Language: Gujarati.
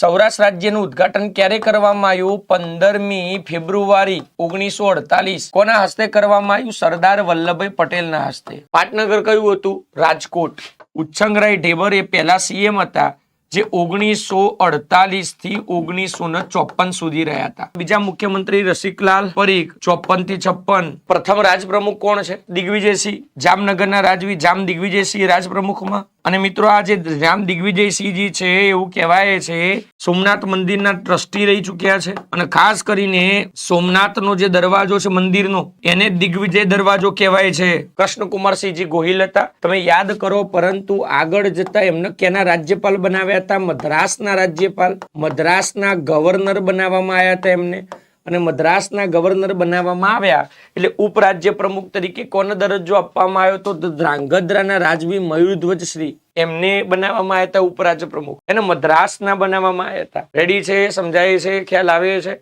સૌરાષ્ટ્ર રાજ્યનું ઉદ્ઘાટન ક્યારે કરવામાં આવ્યું? પંદરમી ફેબ્રુઆરી ઓગણીસો અડતાલીસ. કોના હસ્તે કરવામાં આવ્યું? સરદાર વલ્લભભાઈ પટેલના હસ્તે. પાટનગર કયું હતું? રાજકોટ. ઉચ્છંગરાય ઢેબર એ પહેલા સીએમ હતા, જે ઓગણીસો અડતાલીસથી ઓગણીસો ને ચોપન સુધી રહ્યા હતા. બીજા મુખ્યમંત્રી રસિકલાલ પરીખ ચોપનથી છપ્પન. પ્રથમ રાજપ્રમુખ કોણ છે? દિગ્વિજયસિંહ. જામનગરના રાજવી જામ દિગ્વિજયસિંહ રાજપ્રમુખમાં. અને મિત્રો આ જે રામ દિગ્વિજયસિંહજી છે, એવું કહેવાય છે, સોમનાથ મંદિરના ટ્રસ્ટી રહી ચૂક્યા છે. અને ખાસ કરીને સોમનાથનો જે દરવાજો છે મંદિરનો, એને દિગ્વિજય દરવાજો કહેવાય છે. કૃષ્ણકુમારસિંહજી ગોહિલ હતા. તમે યાદ કરો, પરંતુ આગળ જતા એમને કેના રાજ્યપાલ બનાવ્યા હતા? મદ્રાસના રાજ્યપાલ, મદ્રાસના ગવર્નર બનાવવામાં આવ્યા હતા એમને. અને મદ્રાસના ગવર્નર બનાવવામાં આવ્યા. એટલે ઉપરાજ્ય પ્રમુખ તરીકે કોનો દરજ્જો આપવામાં આવ્યો તો ધ્રાંગધ્રાના રાજવી મયુરધ્વજ શ્રી. એમને બનાવવામાં આવ્યા હતા ઉપરાજ્ય પ્રમુખ. એને મદ્રાસના બનાવવામાં આવ્યા હતા. રેડી છે, સમજાય છે, ખ્યાલ આવે છે?